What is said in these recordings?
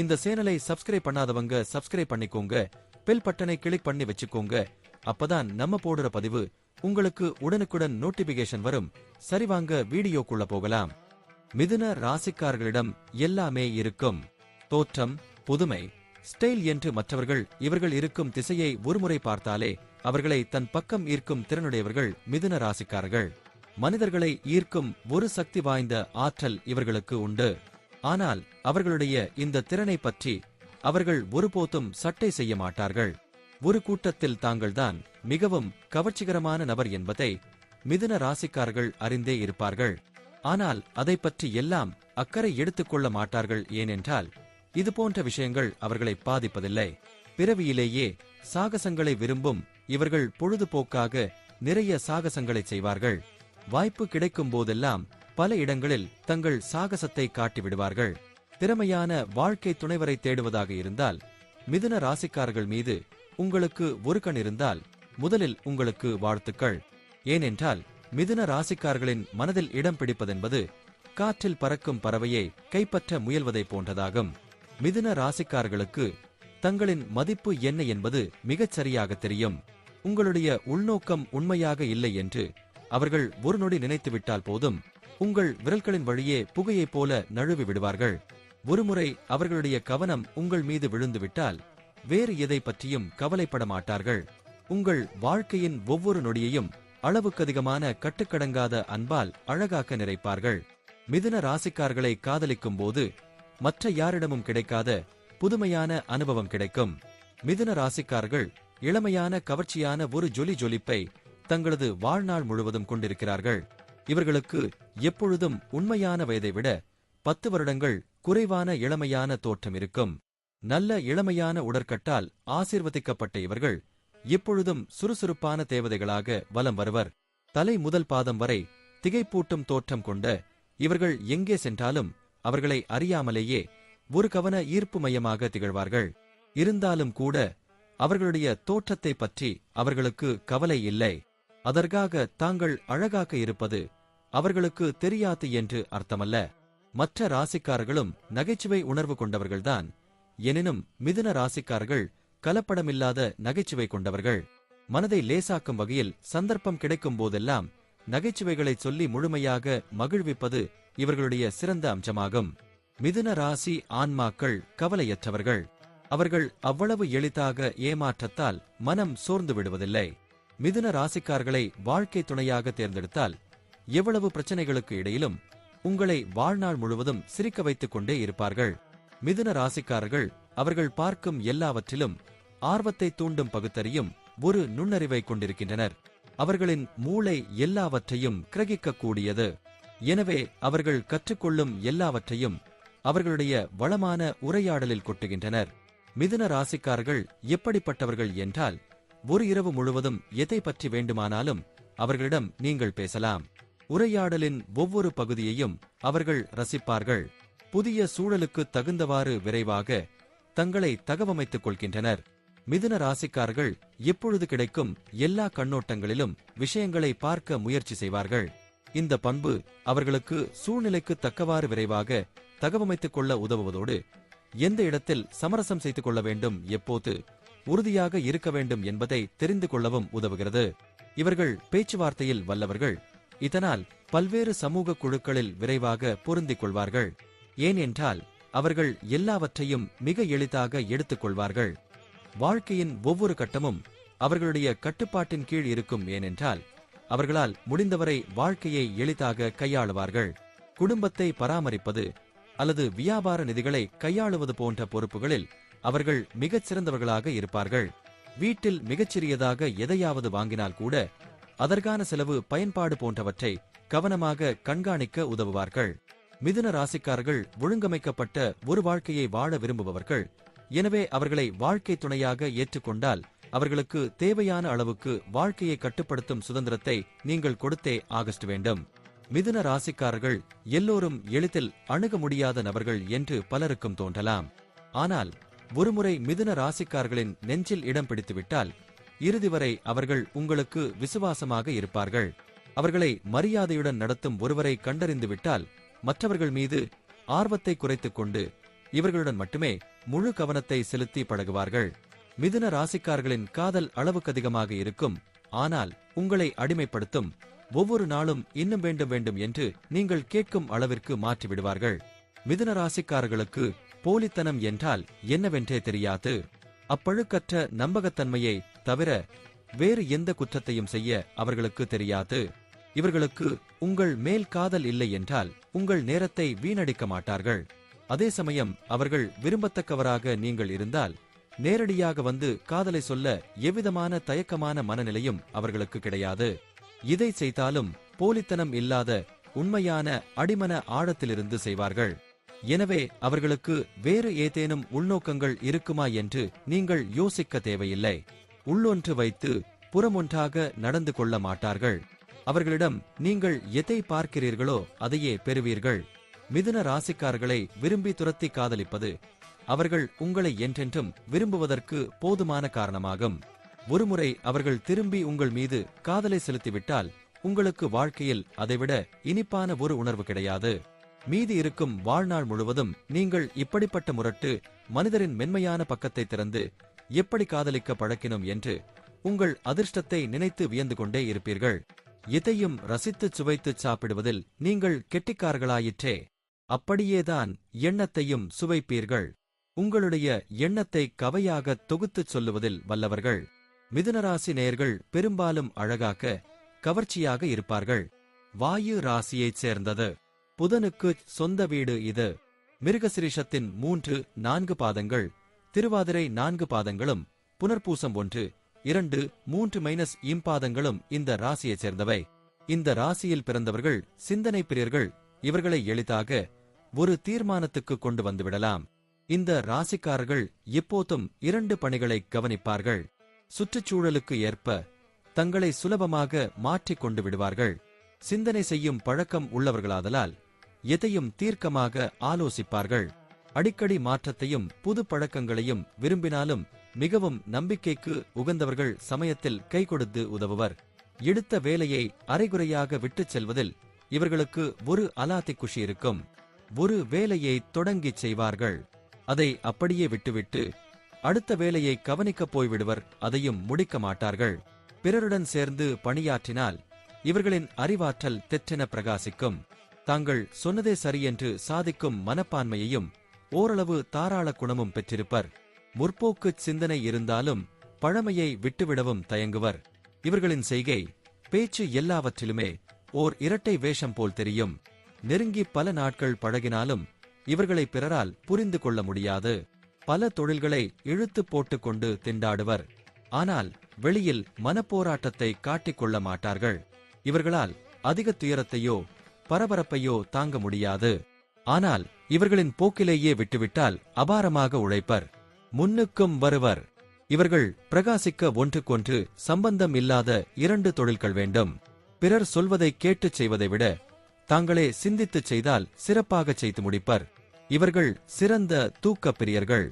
இந்த சேனலை சப்ஸ்கிரைப் பண்ணாதவங்க சப்ஸ்கிரைப் பண்ணிக்கோங்க. பெல் பட்டனை கிளிக் பண்ணி வச்சுக்கோங்க. அப்பதான் நம்ம போடுற பதிவு உங்களுக்கு உடனுக்குடன் நோட்டிபிகேஷன் வரும். சரிவாங்க வீடியோக்குள்ள போகலாம். மிதுன ராசிக்காரர்களிடம் எல்லாமே இருக்கும். தோற்றம் புதுமை ஸ்டைல் என்று மற்றவர்கள் இவர்கள் இருக்கும் திசையை ஒருமுறை பார்த்தாலே அவர்களை தன் பக்கம் ஈர்க்கும் திறனுடையவர்கள் மிதுன ராசிக்காரர்கள். மனிதர்களை ஈர்க்கும் ஒரு சக்தி வாய்ந்த ஆற்றல் இவர்களுக்கு உண்டு. ஆனால் அவர்களுடைய இந்த திறனை பற்றி அவர்கள் ஒருபோதும் சட்டை செய்ய மாட்டார்கள். ஒரு கூட்டத்தில் தாங்கள்தான் மிகவும் கவர்ச்சிகரமான நபர் என்பதை மிதுன ராசிக்காரர்கள் அறிந்தே இருப்பார்கள். ஆனால் அதை பற்றி எல்லாம் அக்கறை எடுத்துக்கொள்ள மாட்டார்கள் ஏனென்றால் இதுபோன்ற விஷயங்கள் அவர்களை பாதிப்பதில்லை. பிறவியிலேயே சாகசங்களை விரும்பும் இவர்கள் பொழுதுபோக்காக நிறைய சாகசங்களை செய்வார்கள். வாய்ப்பு கிடைக்கும் போதெல்லாம் பல இடங்களில் தங்கள் சாகசத்தை காட்டி விடுவார்கள் திறமையான வாழ்க்கை துணைவரை தேடுவதாக இருந்தால் மிதுன ராசிக்காரர்கள் மீது உங்களுக்கு ஒரு கண் இருந்தால் முதலில் உங்களுக்கு வாழ்த்துக்கள். ஏனென்றால் மிதுன ராசிக்காரர்களின் மனதில் இடம் பிடிப்பதென்பது காற்றில் பறக்கும் பறவையை கைப்பற்ற முயல்வதை போன்றதாகும். மிதுன ராசிக்காரர்களுக்கு தங்களின் மதிப்பு என்ன என்பது மிகச் சரியாக தெரியும். உங்களுடைய உள்நோக்கம் உண்மையாக இல்லை என்று அவர்கள் ஒரு நொடி நினைத்துவிட்டால் போதும். உங்கள் விரல்களின் வழியே புகையைப் போல நழுவி விடுவார்கள். ஒருமுறை அவர்களுடைய கவனம் உங்கள் மீது விழுந்துவிட்டால் வேறு எதை பற்றியும் கவலைப்பட மாட்டார்கள். உங்கள் வாழ்க்கையின் ஒவ்வொரு நொடியையும் அளவுக்கதிகமான கட்டுக்கடங்காத அன்பால் அழகாக்க நிறைப்பார்கள் மிதுன ராசிக்கார்களை காதலிக்கும் போது மற்ற யாரிடமும் கிடைக்காத புதுமையான அனுபவம் கிடைக்கும். மிதுன ராசிக்கார்கள் இளமையான கவர்ச்சியான ஒரு ஜொலி ஜொலிப்பை தங்களது வாழ்நாள் முழுவதும் கொண்டிருக்கிறார்கள். இவர்களுக்கு எப்பொழுதும் உண்மையான வயதை விட பத்து வருடங்கள் குறைவான இளமையான தோற்றம் இருக்கும். நல்ல இளமையான உடற்கட்டால் ஆசிர்வதிக்கப்பட்ட இவர்கள் எப்பொழுதும் சுறுசுறுப்பான தேவதைகளாக வலம் வருவர். தலை முதல் பாதம் வரை திகைப்பூட்டும் தோற்றம் கொண்ட இவர்கள் எங்கே சென்றாலும் அவர்களை அறியாமலேயே ஒரு கவன ஈர்ப்பு மையமாக திகழ்வார்கள். இருந்தாலும் கூட அவர்களுடைய தோற்றத்தை பற்றி அவர்களுக்கு கவலை இல்லை. அதற்காக தாங்கள் அழகாக இருப்பது அவர்களுக்கு தெரியாது என்று அர்த்தமல்ல. மற்ற ராசிக்காரர்களும் நகைச்சுவை உணர்வு கொண்டவர்கள்தான். எனினும் மிதுன ராசிக்காரர்கள் கலப்படமில்லாத நகைச்சுவை கொண்டவர்கள். மனதை லேசாக்கும் வகையில் சந்தர்ப்பம் கிடைக்கும் போதெல்லாம் நகைச்சுவைகளை சொல்லி முழுமையாக மகிழ்விப்பது இவர்களுடைய சிறந்த அம்சமாகும். மிதுன ராசி ஆன்மாக்கள் கவலையற்றவர்கள். அவர்கள் அவ்வளவு எளிதாக ஏமாற்றத்தால் மனம் சோர்ந்து விடுவதில்லை. மிதுன ராசிக்காரர்களை வாழ்க்கை துணையாக தேர்ந்தெடுத்தால் எவ்வளவு பிரச்சனைகளுக்கு இடையிலும் உங்களை வாழ்நாள் முழுவதும் சிரிக்க வைத்துக் கொண்டே இருப்பார்கள். மிதுன ராசிக்காரர்கள் அவர்கள் பார்க்கும் எல்லாவற்றிலும் ஆர்வத்தை தூண்டும் பகுத்தறியும் ஒரு நுண்ணறிவை கொண்டிருக்கின்றனர். அவர்களின் மூளை எல்லாவற்றையும் கிரகிக்கக்கூடியது. எனவே அவர்கள் கற்றுக்கொள்ளும் எல்லாவற்றையும் அவர்களுடைய வளமான உரையாடலில் கொட்டுகின்றனர். மிதுன ராசிக்காரர்கள் எப்படிப்பட்டவர்கள் என்றால் ஒரு இரவு முழுவதும் எதை பற்றி வேண்டுமானாலும் அவர்களிடம் நீங்கள் பேசலாம். உரையாடலின் ஒவ்வொரு பகுதியையும் அவர்கள் ரசிப்பார்கள். புதிய சூழலுக்கு தகுந்தவாறு விரைவாக தங்களை தகவமைத்துக் கொள்கின்றனர். மிதுன ராசிக்காரர்கள் எப்பொழுது கிடைக்கும் எல்லா கண்ணோட்டங்களிலும் விஷயங்களை பார்க்க முயற்சி செய்வார்கள். இந்த பண்பு அவர்களுக்கு சூழ்நிலைக்கு தக்கவாறு விரைவாக தகவமைத்துக் கொள்ள உதவுவதோடு எந்த இடத்தில் சமரசம் செய்து கொள்ள வேண்டும் எப்போது உறுதியாக இருக்க வேண்டும் என்பதை தெரிந்து கொள்ளவும் உதவுகிறது. இவர்கள் பேச்சுவார்த்தையில் வல்லவர்கள். இதனால் பல்வேறு சமூக குழுக்களில் விரைவாக பொருந்திக் கொள்வார்கள். ஏனென்றால் அவர்கள் எல்லாவற்றையும் மிக எளிதாக எடுத்துக் கொள்வார்கள். வாழ்க்கையின் ஒவ்வொரு கட்டமும் அவர்களுடைய கட்டுப்பாட்டின் கீழ் இருக்கும் ஏனென்றால் அவர்களால் முடிந்தவரை வாழ்க்கையை எளிதாக கையாளுவார்கள். குடும்பத்தை பராமரிப்பது அல்லது வியாபார நிதிகளை கையாளுவது போன்ற பொறுப்புகளில் அவர்கள் மிகச் சிறந்தவர்களாக இருப்பார்கள். வீட்டில் மிகச்சிறியதாக எதையாவது வாங்கினால் கூட அதற்கான செலவு பயன்பாடு போன்றவற்றை கவனமாக கண்காணிக்க உதவுவார்கள். மிதுன ராசிக்காரர்கள் ஒழுங்கமைக்கப்பட்ட ஒரு வாழ்க்கையை வாழ விரும்புபவர்கள். எனவே அவர்களை வாழ்க்கை துணையாக ஏற்றுக்கொண்டால் அவர்களுக்கு தேவையான அளவுக்கு வாழ்க்கையை கட்டுப்படுத்தும் சுதந்திரத்தை நீங்கள் கொடுத்தே ஆகஸ்ட் வேண்டும். மிதுன ராசிக்காரர்கள் எல்லோரும் எளிதில் அணுக முடியாத நபர்கள் என்று பலருக்கும் தோன்றலாம். ஆனால் ஒருமுறை மிதுன ராசிக்காரர்களின் நெஞ்சில் இடம் பிடித்துவிட்டால் இறுதி வரை அவர்கள் உங்களுக்கு விசுவாசமாக இருப்பார்கள். அவர்களை மரியாதையுடன் நடத்தும் ஒருவரை கண்டறிந்துவிட்டால் மற்றவர்கள் மீது ஆர்வத்தை குறைத்துக் கொண்டு இவர்களுடன் மட்டுமே முழு கவனத்தை செலுத்தி பழகுவார்கள். மிதுன ராசிக்காரர்களின் காதல் அளவுக்கு அதிகமாக இருக்கும். ஆனால் உங்களை அடிமைப்படுத்தும் ஒவ்வொரு நாளும் இன்னும் வேண்டும் வேண்டும் என்று நீங்கள் கேட்கும் அளவிற்கு மாற்றிவிடுவார்கள். மிதுன ராசிக்காரர்களுக்கு போலித்தனம் என்றால் என்னவென்றே தெரியாது. அப்பழுக்கற்ற நம்பகத்தன்மையை தவிர வேறு எந்த குற்றத்தையும் செய்ய அவர்களுக்கு தெரியாது. இவர்களுக்கு உங்கள் மேல் காதல் இல்லை என்றால் உங்கள் நேரத்தை வீணடிக்க மாட்டார்கள். அதே சமயம் அவர்கள் விரும்பத்தக்கவராக நீங்கள் இருந்தால் நேரடியாக வந்து காதலை சொல்ல எவ்விதமான தயக்கமான மனநிலையும் அவர்களுக்கு கிடையாது. இதை செய்தாலும் போலித்தனம் இல்லாத உண்மையான அடிமன ஆழத்திலிருந்து செய்வார்கள். எனவே அவர்களுக்கு வேறு ஏதேனும் உள்நோக்கங்கள் இருக்குமா என்று நீங்கள் யோசிக்க தேவையில்லை. உள்ளொன்று வைத்து புறமொன்றாக நடந்து கொள்ள மாட்டார்கள். அவர்களிடம் நீங்கள் எதை பார்க்கிறீர்களோ அதையே பெறுவீர்கள். மிதுன ராசிக்காரர்களை விரும்பி துரத்தி காதலிப்பது அவர்கள் உங்களை என்றென்றும் விரும்புவதற்கு போதுமான காரணமாகும். ஒருமுறை அவர்கள் திரும்பி உங்கள் மீது காதலை செலுத்திவிட்டால் உங்களுக்கு வாழ்க்கையில் அதைவிட இனிப்பான ஒரு உணர்வு கிடையாது. மீதி இருக்கும் வாழ்நாள் முழுவதும் நீங்கள் இப்படிப்பட்ட முரட்டு மனிதரின் மென்மையான பக்கத்தை திறந்து எப்படி காதலிக்க பழக்கினோம் என்று உங்கள் அதிர்ஷ்டத்தை நினைத்து வியந்து கொண்டே இருப்பீர்கள். எதையும் ரசித்துச் சுவைத்துச் சாப்பிடுவதில் நீங்கள் கெட்டிக்கார்களாயிற்றே அப்படியேதான் எண்ணத்தையும் சுவைப்பீர்கள். உங்களுடைய எண்ணத்தை கவையாக தொகுத்துச் சொல்லுவதில் வல்லவர்கள். மிதுனராசி நேயர்கள் பெரும்பாலும் அழகாக கவர்ச்சியாக இருப்பார்கள். வாயு ராசியைச் சேர்ந்தது. புதனுக்கு சொந்த வீடு இது. மிருகசிரிஷத்தின் மூன்று நான்கு பாதங்கள் திருவாதிரை நான்கு பாதங்களும் புனர்பூசம் ஒன்று இரண்டு மூன்று மைனஸ் இம்பாதங்களும் இந்த ராசியைச் சேர்ந்தவை. இந்த ராசியில் பிறந்தவர்கள் சிந்தனை பிரியர்கள் இவர்களை எளிதாக ஒரு தீர்மானத்துக்கு கொண்டு வந்துவிடலாம். இந்த ராசிக்காரர்கள் எப்போதும் இரண்டு பணிகளை கவனிப்பார்கள். சுற்றுச்சூழலுக்கு ஏற்ப தங்களை சுலபமாக மாற்றிக் கொண்டு விடுவார்கள். சிந்தனை செய்யும் பழக்கம் உள்ளவர்களாதலால் எதையும் தீர்க்கமாக ஆலோசிப்பார்கள். அடிக்கடி மாற்றத்தையும் புது பழக்கங்களையும் விரும்பினாலும் மிகவும் நம்பிக்கைக்கு உகந்தவர்கள் சமயத்தில் கை கொடுத்து உதவுவர். எடுத்த வேலையை அரைகுறையாக விட்டுச் செல்வதில் இவர்களுக்கு ஒரு அலாத்தி குஷி இருக்கும். ஒரு வேலையை தொடங்கிச் செய்வார்கள். அதை அப்படியே விட்டுவிட்டு அடுத்த வேலையை கவனிக்கப் போய்விடுவர் அதையும் முடிக்க மாட்டார்கள். பிறருடன் சேர்ந்து பணியாற்றினால் இவர்களின் அறிவாற்றல் தெற்றென பிரகாசிக்கும். தாங்கள் சொன்னதே சரியென்று சாதிக்கும் மனப்பான்மையையும் ஓரளவு தாராள குணமும் பெற்றிருப்பர். முற்போக்குச் சிந்தனை இருந்தாலும் பழமையை விட்டுவிடவும் தயங்குவர். இவர்களின் செய்கை பேச்சு எல்லாவற்றிலுமே ஓர் இரட்டை வேஷம் போல் தெரியும். நெருங்கி பல நாட்கள் பழகினாலும் இவர்களை பிறரால் புரிந்து கொள்ள முடியாது. பல தொழில்களை இழுத்து போட்டுக்கொண்டு திண்டாடுவர். ஆனால் வெளியில் மனப்போராட்டத்தை காட்டிக் கொள்ள மாட்டார்கள். இவர்களால் அதிக துயரத்தையோ பரபரப்பையோ தாங்க முடியாது. ஆனால் இவர்களின் போக்கிலேயே விட்டுவிட்டால் அபாரமாக உழைப்பர். முன்னுக்கும் வருவர். இவர்கள் பிரகாசிக்க ஒன்றுக்கொன்று சம்பந்தம் இல்லாத இரண்டு தொழில்கள் வேண்டும். பிறர் சொல்வதை கேட்டுச் செய்வதை விட தாங்களே சிந்தித்துச் செய்தால் சிறப்பாகச் செய்து முடிப்பர். இவர்கள் சிறந்த தூக்கப் பிரியர்கள்.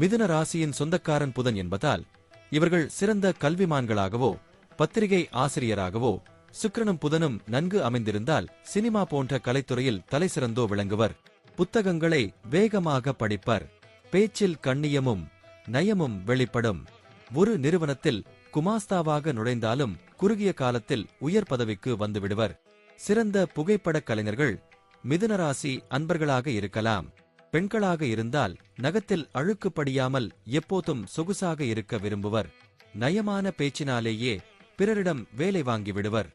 மிதுன ராசியின் சொந்தக்காரன் புதன் என்பதால் இவர்கள் சிறந்த கல்விமான்களாகவோ பத்திரிகை ஆசிரியராகவோ சுக்கிரனும் புதனும் நன்கு அமைந்திருந்தால் சினிமா போன்ற கலைத்துறையில் தலைசிறந்தோ விளங்குவர். புத்தகங்களை வேகமாக படிப்பர். பேச்சில் கண்ணியமும் நயமும் வெளிப்படும். ஒரு நிறுவனத்தில் குமாஸ்தாவாக நுழைந்தாலும் குறுகிய காலத்தில் உயர் பதவிக்கு வந்துவிடுவர். சிறந்த புகைப்படக் கலைஞர்கள் மிதுனராசி அன்பர்களாக இருக்கலாம். பெண்களாக இருந்தால் நகத்தில் அழுக்கு படியாமல் எப்போதும் சொகுசாக இருக்க விரும்புவர். நயமான பேச்சினாலேயே பிறரிடம் வேலை வாங்கி விடுவர்.